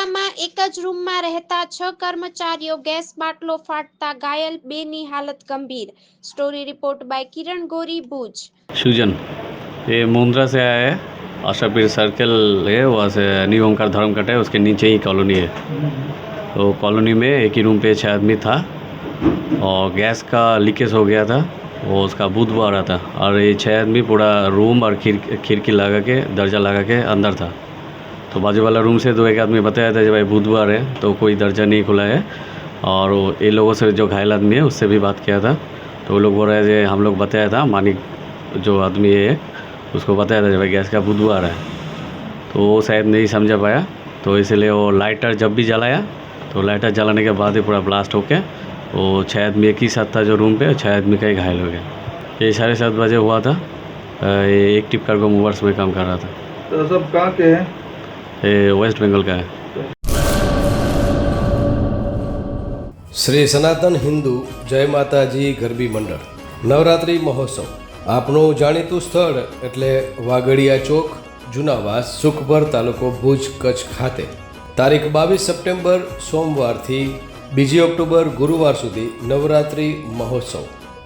મુંદ્રામાં એક જ રૂમમાં રહેતા છ કર્મચારીઓ ગેસ બાટલો ફાટતા ઘાયલ બેની હાલત ગંભીર સ્ટોરી રિપોર્ટ બાય કિરણ ગોરી ભુજ सुजन ये मुंद्रा से आया है आशापीर सर्कल है वहाँ से न्यू ओमकार धर्म कट है उसके नीचे ही कॉलोनी है तो कॉलोनी में एक ही रूम पे छः आदमी था और गैस का लीकेज हो गया था वो उसका बूदबू आ रहा था और ये छः आदमी पूरा रूम और खिड़ खिड़की लगा के दर्जा लगा के अंदर था तो बाजू वाला रूम से दो एक आदमी बताया था कि भाई बुधवार है तो कोई दर्जा नहीं खुला है। और वो ये लोगों से जो घायल आदमी है, उससे भी बात किया था। तो वो लोग बोल रहे थे, हम लोग बताया था, मानिक जो आदमी है, उसको बताया था कि भाई गैस का बुधवार है। तो वो शायद नहीं समझा पाया। तो इसलिए वो लाइटर जब भी जलाया तो लाइटर जलाने के बाद ही पूरा ब्लास्ट होके वो छः आदमी एक ही साथ था जो रूम पे छः आदमी का ही घायल हो गया ये साढ़े सात बजे हुआ था। ये एक टिप कार्गो मूवर्स में काम कर रहा था। तो सब कहाँ के हैं? वेस्ट बंगाल का है શ્રી સનાતન હિન્દુ જય માતાજી ગરબી મંડળ નવરાત્રિ મહોત્સવ આપનું જાણીતું સ્થળ એટલે વાગડિયા ચોક જુનાવાસ સુખપર તાલુકો ભુજ કચ્છ ખાતે તારીખ બાવીસ સપ્ટેમ્બર સોમવારથી બીજી ઓક્ટોબર ગુરુવાર સુધી નવરાત્રિ મહોત્સવ